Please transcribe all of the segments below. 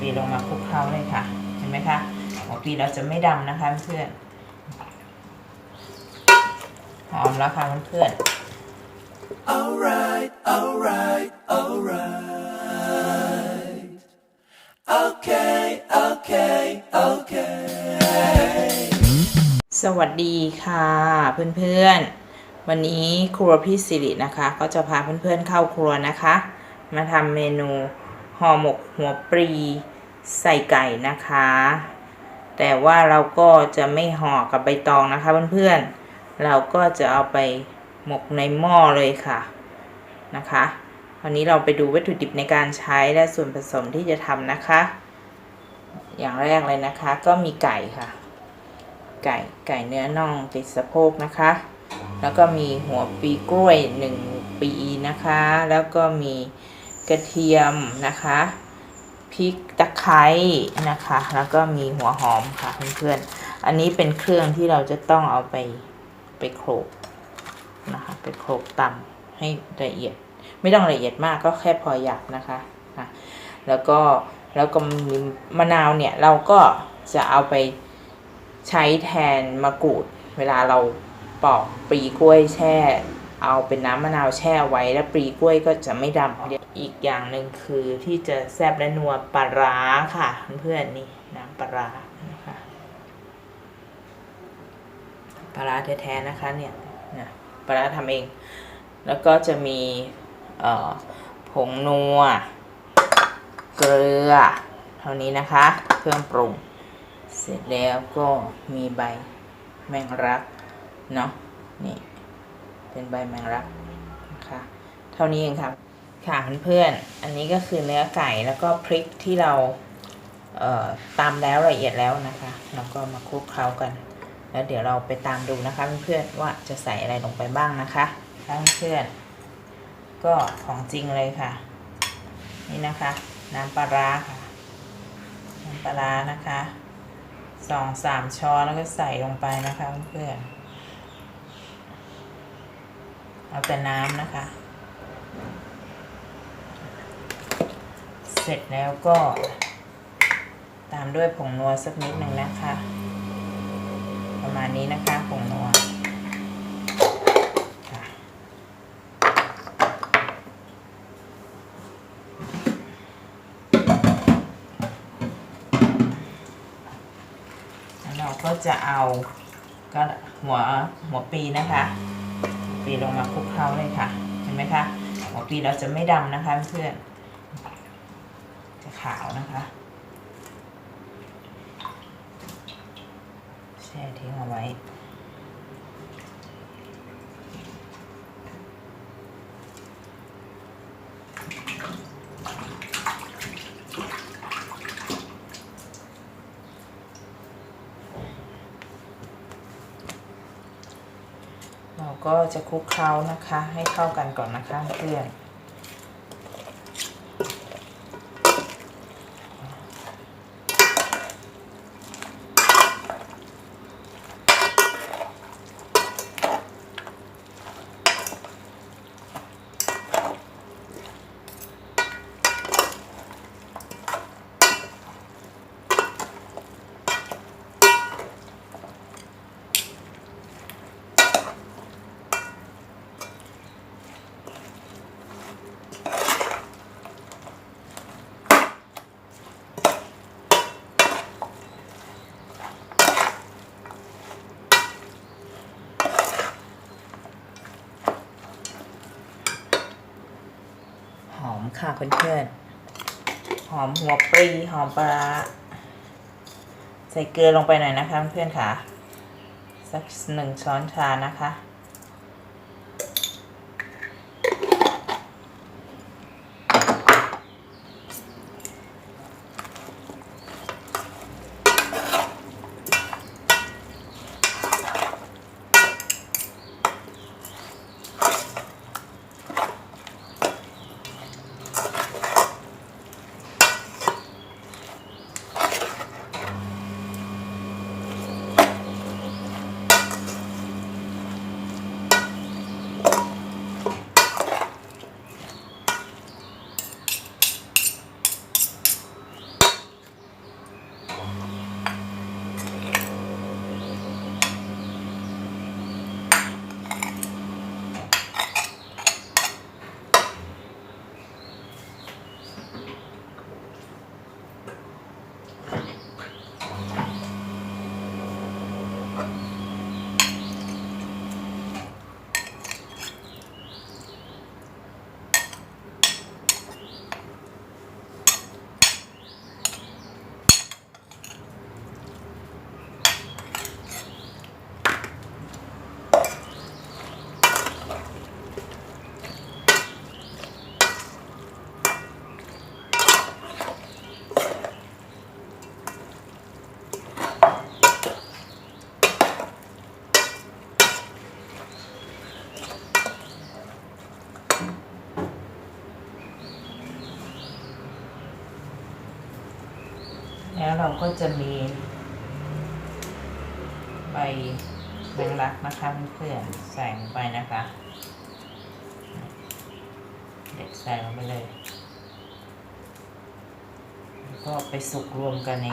ปีลงมาคลุกเคล้าเลยค่ะ เห็นไหมคะหัวปีเราจะไม่ดำนะคะเพื่อนหอมแล้วค่ะเพื่อน Alright, alright, alright. Okay, okay, okay. สวัสดีค่ะเพื่อนๆ วันนี้ครัวพี่สิรินะคะ ก็จะพาเพื่อนๆเข้าครัวนะคะ มาทำเมนู ห่อหมกหัวปรีใส่ไก่นะคะ แต่ว่าเราก็จะไม่ห่อกับใบตองนะคะเพื่อนๆ เราก็จะเอาไปหมกในหม้อเลยค่ะนะคะวันนี้เราไปดูวัตถุดิบในการใช้และส่วนผสมที่จะทำนะคะ อย่างแรกเลยนะคะ ก็มีไก่ค่ะ ไก่ไก่เนื้อน่องติดสะโพกนะคะ แล้วก็มีหัวปีกล้วยหนึ่งปีนะคะ แล้วก็มี กระเทียมนะคะพริกตะไคร้นะคะ แล้วก็มีหัวหอมค่ะเพื่อนๆอันนี้เป็นเครื่องที่เราจะต้องเอาไปไปโขลกนะคะไปโขลกตำให้ละเอียด ไม่ต้องละเอียดมากก็แค่พอหยาบนะคะอะแล้วก็แล้วก็มีมะนาวเนี่ยเราก็จะเอาไปใช้แทนมะกรูด เวลาเราปอกปีกล้วยแช่ เอาเป็นน้ำมะนาวแช่ไว้แล้วปลีกล้วยก็จะไม่ดำอีกอย่างหนึ่งคือที่จะแซ่บและนัวปลาร้าค่ะ เพื่อนๆนี่น้ำปลาร้านะคะปลาร้าแท้ๆนะคะเนี่ยนะปลาร้าทำเอง แล้วก็จะมีผงนัว เกลือ เท่านี้นะคะ เครื่องปรุง เสร็จแล้วก็มีใบแมงลักเนาะนี่ เป็นใบแมงลักนะคะเท่านี้เองครับค่ะเพื่อนๆอันนี้ก็คือเนื้อไก่แล้วก็พริกที่เราเอ่อตามแล้วละเอียดแล้วนะคะแล้วก็มาคลุกเคล้ากัน แล้วเดี๋ยวเราไปตามดูนะคะเพื่อนๆว่าจะใส่อะไรลงไปบ้างนะคะเพื่อนๆก็ของจริงเลยค่ะ นี่นะคะ น้ำปลาร้าค่ะน้ำปลาร้านะคะสองสามช้อนแล้วก็ใส่ลงไปนะคะเพื่อนๆ เอาแต่น้ำนะคะ เสร็จแล้วก็ ตามด้วยผงนัวสักนิดหนึ่งนะคะ ประมาณนี้นะคะ ผงนัวแล้วเราก็จะเอาก็หัวหัวปีนะคะ ปีลงมาคลุกเคล้าเลยค่ะ เห็นไหมคะหัวปีเราจะไม่ดำนะคะเพื่อนจะขาวนะคะแช่ทิ้งเอาไว้ ก็จะคลุกเคล้านะคะ ให้เข้ากันก่อนนะคะเพื่อน ค่ะเพื่อนๆหอมหัวปรีหอมปลาใส่เกลือลงไปหน่อยนะคะเพื่อนๆค่ะ สักหนึ่งช้อนชานะคะ เราก็จะมี ใบแมงลักนะคะเพื่อนๆใส่ลงไปนะคะเด็ดใส่ลงไปเลย ก็ไปสุกรวมกันเอ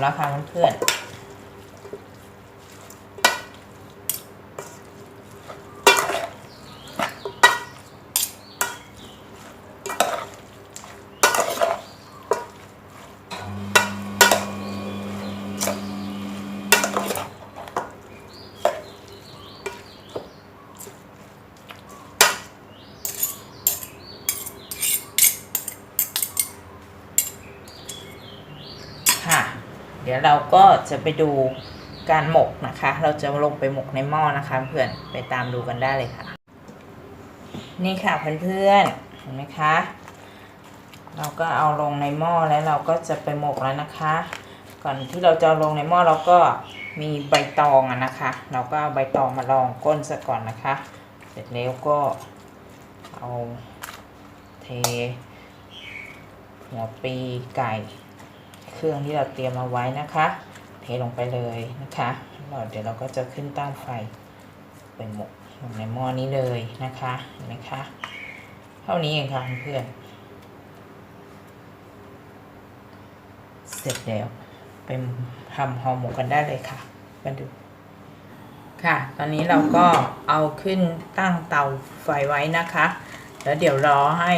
แล้วค่ะเพื่อนๆ ค่ะ เดี๋ยวเราก็จะไปดูการหมกนะคะ เราจะลงไปหมกในหม้อนะคะ เพื่อนไปตามดูกันได้เลยค่ะ นี่ค่ะเพื่อนๆเห็นไหมคะ เราก็เอาลงในหม้อแล้วเราก็จะไปหมกแล้วนะคะ ก่อนที่เราจะลงในหม้อเราก็มีใบตองอะนะคะ เราก็เอาใบตองมาลองก้นซะก่อนนะคะ เสร็จแล้วก็เอาเทหัวปีไก่ เครื่องที่เราเตรียมเอาไว้นะคะ เทลงไปเลยนะคะแล้วเดี๋ยวเราก็จะขึ้นตั้งไฟเป็นหมกลงในหม้อนี้เลยนะคะเห็นไหมคะเท่านี้เองค่ะเพื่อนเสร็จแล้วเป็นทำห่อหมกกันได้เลยค่ะมาดูค่ะ ตอนนี้เราก็เอาขึ้นตั้งเตาไฟไว้นะคะ แล้วเดี๋ยวรอให้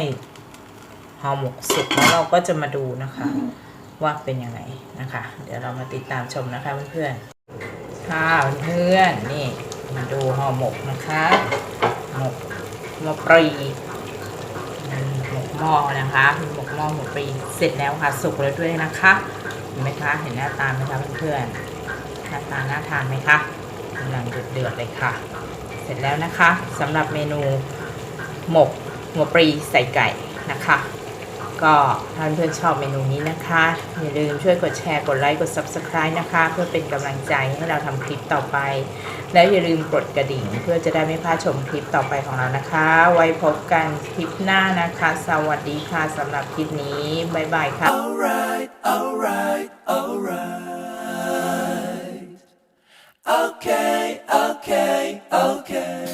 ห่อหมกสุกแล้วเราก็จะมาดูนะคะ ว่าเป็นยังไงนะคะ เดี๋ยวเรามาติดตามชมนะคะเพื่อนๆค่ะเพื่อนๆนี่มาดูห่อหมกนะคะหมกหมกปรีหมกหม้อนะคะหมกหม้อหมกปรีเสร็จแล้วค่ะสุกแล้วด้วยนะคะเห็นไหมคะเห็นหน้าตาไหมคะเพื่อนๆหน้าตาน่าทานไหมคะกำลังเดือดๆเลยค่ะ เสร็จแล้วนะคะสำหรับเมนูหมกหัวปรีใส่ไก่นะคะ็ถ้าเพื่อนชอบเมนูนี้นะคะ อย่าลืมช่วยกดแชร์ กดไลค์ กด Subscribe นะคะ เพื่อเป็นกำลังใจให้เราทำคลิปต่อไป แล้วอย่าลืมกดกระดิ่ง เพื่อจะได้ไม่พลาดชมคลิปต่อไปของเรานะคะ ไว้พบกันคลิปหน้านะคะ สวัสดีค่ะสำหรับคลิปนี้ บ๊ายบายค่ะ alright alright alright okay okay okay